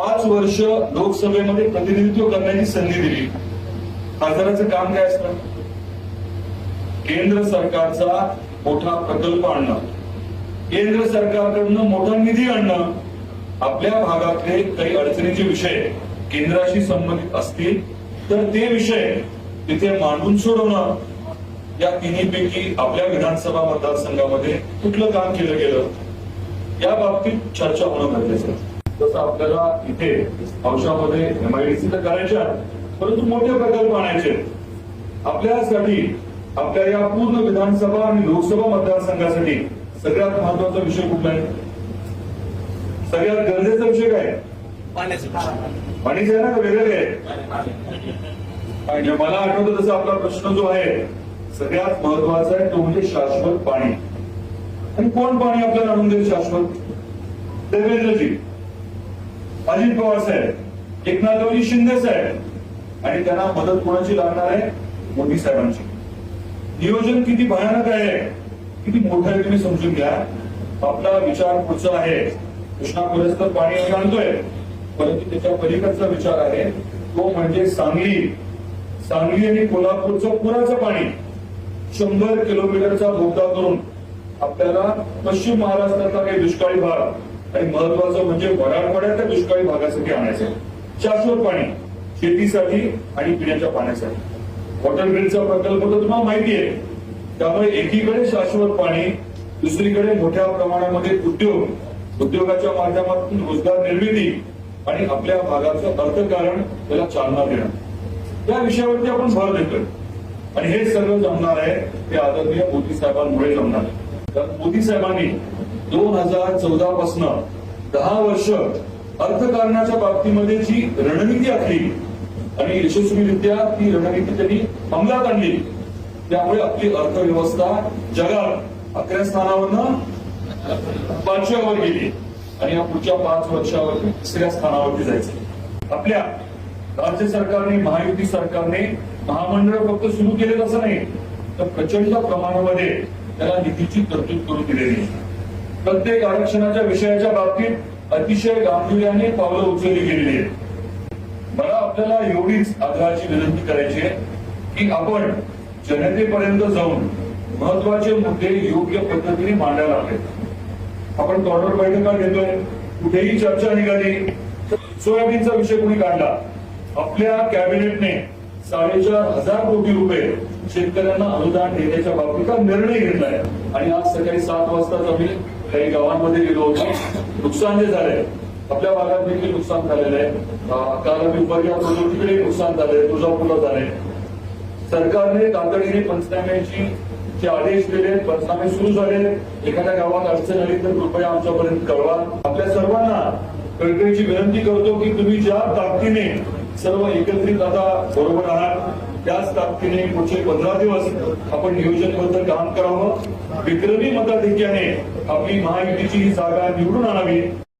पाच वर्ष लोकसभेमध्ये प्रतिनिधित्व करण्याची संधी दिली. खासदाराचं काम काय असतं? केंद्र सरकारचा मोठा प्रकल्प आणणं. केंद्र सरकारकडनं मोठा निधी आणणं आपल्या भागातले काही अडचणीचे विषय केंद्राशी संबंधित असतील तर ते विषय तिथे मांडून सोडवणं या तिन्हीपैकी आपल्या विधानसभा मतदारसंघामध्ये कुठलं काम केलं गेलं? या बाबतीत चर्चा होणं गरजेचं आहे. तसं आपल्याला इथे औषधामध्ये एमआयडीसी तर करायच्या परंतु मोठे प्रकल्प आणायचे आहेत. आपल्यासाठी आपल्या या पूर्ण विधानसभा आणि लोकसभा मतदारसंघासाठी सगळ्यात महत्त्वाचा विषय कुठला आहे? सगळ्यात गरजेचा विषय काय? पाणीचे आहे ना वेगळे आहे? मला आठवतं तसं आपला प्रश्न जो आहे सगळ्यात महत्त्वाचा आहे तो म्हणजे शाश्वत पाणी. आणि कोण पाणी आपल्याला आणून देईल शाश्वत? देवेंद्रजी. अजित पवार साहेब एकनाथरावजी शिंदे साहेब. आणि त्यांना मदत कोणाची लागणार आहे? मोदी साहेबांची. नियोजन किती भयानक आहे. किती मोठं आहे तुम्ही समजून घ्या. आपला विचार पुढचा आहे. कृष्णा खोरेच पाणी आम्ही आणतोय. परंतु त्याच्या पलीकडचा विचार आहे. तो म्हणजे सांगली. सांगली आणि कोल्हापूरचं पुराचं पाणी. शंभर किलोमीटरचा बोगदा करून आपल्याला पश्चिम महाराष्ट्रातला काही दुष्काळी भाग आणि महत्वाचं म्हणजे मराठवाड्यातल्या दुष्काळी भागासाठी आणायचं. शाश्वत पाणी शेतीसाठी आणि पिण्याच्या पाण्यासाठी. वॉटर ग्रीडचा प्रकल्प तर तुम्हाला माहिती आहे. त्यामुळे एकीकडे शाश्वत पाणी दुसरीकडे मोठ्या प्रमाणामध्ये उद्योग उद्योगाच्या माध्यमातून रोजगार निर्मिती आणि आपल्या भागाचं अर्थकारण त्याला चालना देणं. या विषयावरती आपण भर देतोय. आणि हे सगळं जमणार आहे ते आदरणीय मोदी साहेबांमुळे जमणार आहे. तर मोदी साहेबांनी दोन हजार चौदा पासन दहा वर्ष अर्थकारणाच्या बाबतीमध्ये जी रणनीती आखली आणि यशस्वीरित्या ती रणनीती त्यांनी अंमलात आणली त्यामुळे आपली अर्थव्यवस्था जगात अकरा स्थानावरनं पाचव्यावर गेली आणि या पुढच्या पाच वर्षावर तिसऱ्या स्थानावरती जायचं. आपल्या राज्य सरकारने महायुती सरकारने महामंडळ फक्त सुरू केले असं नाही तर प्रचंड प्रमाणामध्ये त्याला निधीची तरतूद करून दिलेली आहे. प्रत्येक आरक्षणाच्या विषयाच्या बाबतीत अतिशय गांभीर्याने पावलं उचलली गेलेली आहेत. मला आपल्याला एवढीच आग्रहाची विनंती करायची आहे की आपण जनतेपर्यंत जाऊन महत्त्वाचे मुद्दे योग्य पद्धतीने मांडायला हवेत. आपण तोंडावर बैठका घेतोय कुठेही चर्चा निघाली सोयाबीनचा विषय कोणी काढला आपल्या कॅबिनेटने साडेचार हजार कोटी रुपये शेतकऱ्यांना अनुदान देण्याच्या बाबतीत निर्णय घेतलाय. आणि आज सकाळी सात वाजताच आम्ही काही गावांमध्ये गेलो होतो. नुकसान जे झालंय आपल्या भागात देखील नुकसान झालेलं आहे. काल आम्ही उपाध्याय तिकडे नुकसान झालंय तुळजापूरला झालंय. सरकारने तातडीने पंचनाम्याची जे आदेश दिले पंचनामे सुरू झाले एखाद्या गावात अडचण आली तर कृपया आमच्यापर्यंत कळवा. आपल्या सर्वांना कळकळीची विनंती करतो की तुम्ही ज्या ताकदीने सर्व एकत्रित आता बरोबर राहणार. त्याच ताकदीने पुढचे पंधरा दिवस आपण नियोजनबद्ध काम करावं. विक्रमी मताधिक्याने आपली महायुतीची ही जागा निवडून आणावी.